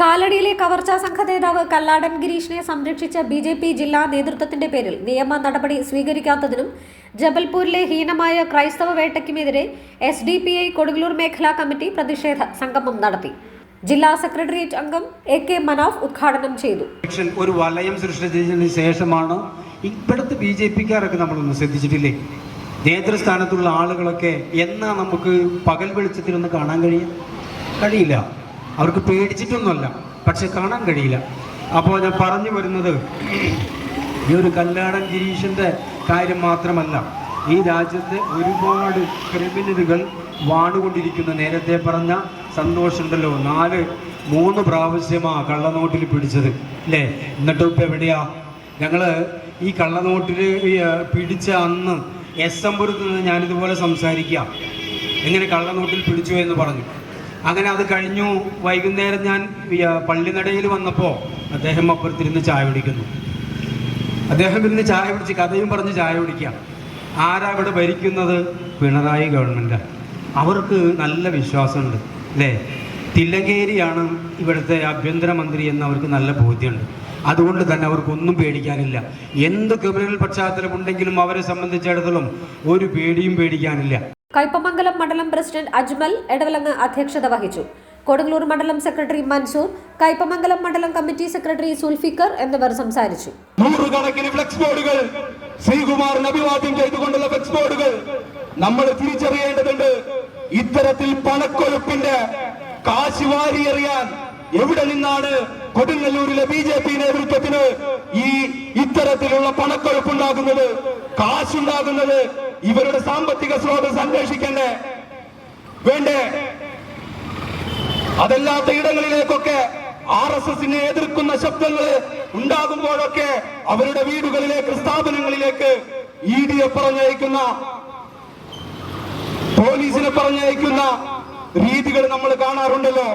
കാലടിയിലെ കവർച്ചാ സംഘ നേതാവ് കല്ലാടൻ ഗിരീഷിനെ സംരക്ഷിച്ച ബി ജെ പി ജില്ലാ നേതൃത്വത്തിന്റെ പേരിൽ നിയമ നടപടി സ്വീകരിക്കാത്തതിനും ജബൽപൂരിലെ ഹീനമായ ക്രൈസ്തവ വേട്ടയ്ക്കുമെതിരെ S D P I Kodungallur മേഖലാ കമ്മിറ്റി പ്രതിഷേധ സംഗമം നടത്തി. ജില്ലാ സെക്രട്ടേറിയറ്റ് അംഗം എ കെ മനാഫ് ഉദ്ഘാടനം ചെയ്തു. ഒരു വലയം സൃഷ്ടിച്ചതിന് ശേഷമാണ് ഇപ്പോഴത്തെ ബി ജെ പിക്കാരൊക്കെ നമ്മളൊന്ന് ശ്രദ്ധിച്ചിട്ടില്ലേ? നേതൃസ്ഥാനത്തുള്ള ആളുകളൊക്കെ എന്നാ നമുക്ക് പകൽ വെളിച്ചത്തിലൊന്ന് കാണാൻ കഴിയും? കഴിയില്ല. അവർക്ക് പേടിച്ചിട്ടൊന്നുമല്ല. പക്ഷെ കാണാൻ കഴിയില്ല. അപ്പോൾ ഞാൻ പറഞ്ഞു വരുന്നത് ഈ ഒരു കല്യാണൻ ഗിരീഷിന്റെ കാര്യം മാത്രമല്ല. ഈ രാജ്യത്തെ ഒരുപാട് ക്രിമിനലുകൾ വാണുകൊണ്ടിരിക്കുന്ന. നേരത്തെ പറഞ്ഞ സന്തോഷമുണ്ടല്ലോ. നാല് മൂന്ന് പ്രാവശ്യമാ കള്ളനോട്ടിൽ പിടിച്ചത്. അല്ലേ? എന്നിട്ട് ഇപ്പം എവിടെയാ? ഞങ്ങൾ ഈ കള്ളനോട്ടിൽ പിടിച്ച അന്ന് എസ് എം പുരത്ത് നിന്ന് ഞാനിതുപോലെ സംസാരിക്കുക എങ്ങനെ കള്ളനോട്ടിൽ പിടിച്ചു എന്ന് പറഞ്ഞു. അങ്ങനെ അത് കഴിഞ്ഞു. വൈകുന്നേരം ഞാൻ പള്ളിനടയിൽ വന്നപ്പോൾ അദ്ദേഹം അപ്പുറത്തിരുന്ന് ചായ കുടിക്കുന്നു. അദ്ദേഹം ഇരുന്ന് ചായ കുടിച്ച് കഥയും പറഞ്ഞ് ചായ കുടിക്കാം ആരാ ഇവിടെ ഭരിക്കുന്നത്? പിണറായി ഗവൺമെന്റ് അവർക്ക് നല്ല വിശ്വാസമുണ്ട് അല്ലേ? തില്ലങ്കേരിയാണ് ഇവിടുത്തെ ആഭ്യന്തരമന്ത്രി എന്ന് അവർക്ക് നല്ല ബോധ്യമുണ്ട്. അതുകൊണ്ട് തന്നെ അവർക്കൊന്നും പേടിക്കാനില്ല. എന്ത് ക്രിമിനൽ പശ്ചാത്തലമുണ്ടെങ്കിലും അവരെ സംബന്ധിച്ചിടത്തോളം ഒരു പേടിയും പേടിക്കാനില്ല. കയ്പമംഗലം മണ്ഡലം പ്രസിഡന്റ് അജ്മൽ എടവലങ്ങ് അധ്യക്ഷത വഹിച്ചു. കൊടുങ്ങല്ലൂർ മണ്ഡലം സെക്രട്ടറി മൻസൂർ കയ്പമംഗലം മണ്ഡലം കമ്മിറ്റി സെക്രട്ടറി സുൽഫിക്കർ എന്നിവർ സംസാരിച്ചു. നൂറുകണക്കിന് ഫ്ലെക്സ് ബോർഡുകൾ ശ്രീകുമാറിന് അഭിവാദ്യം ചെയ്തുകൊണ്ടുള്ള ഫ്ലെക്സ് ബോർഡുകൾ നമ്മൾ തിരിച്ചറിയേണ്ടതുണ്ട്. ഇത്തരത്തിൽ പണക്കൊഴുപ്പിന്റെ കാശ് വാരിയെറിയാൻ എവിടെ നിന്നാണ് കൊടുങ്ങല്ലൂരിലെ ബി ജെ പി നേതൃത്വത്തിന് ഈ ഇത്തരത്തിലുള്ള പണക്കൊഴുപ്പുണ്ടാകുന്നത് കാശുണ്ടാകുന്നത് ഇവരുടെ സാമ്പത്തിക സ്രോതസ് അന്വേഷിക്കണ്ടേ വേണ്ടേ? അതല്ലാത്ത ഇടങ്ങളിലേക്കൊക്കെ ആർ എസ് എസിനെ എതിർക്കുന്ന ശബ്ദങ്ങൾ ഉണ്ടാകുമ്പോഴൊക്കെ അവരുടെ വീടുകളിലേക്ക് സ്ഥാപനങ്ങളിലേക്ക് ഇ ഡിയെ പറഞ്ഞയക്കുന്ന പോലീസിനെ പറഞ്ഞയക്കുന്ന രീതികൾ നമ്മൾ കാണാറുണ്ടല്ലോ.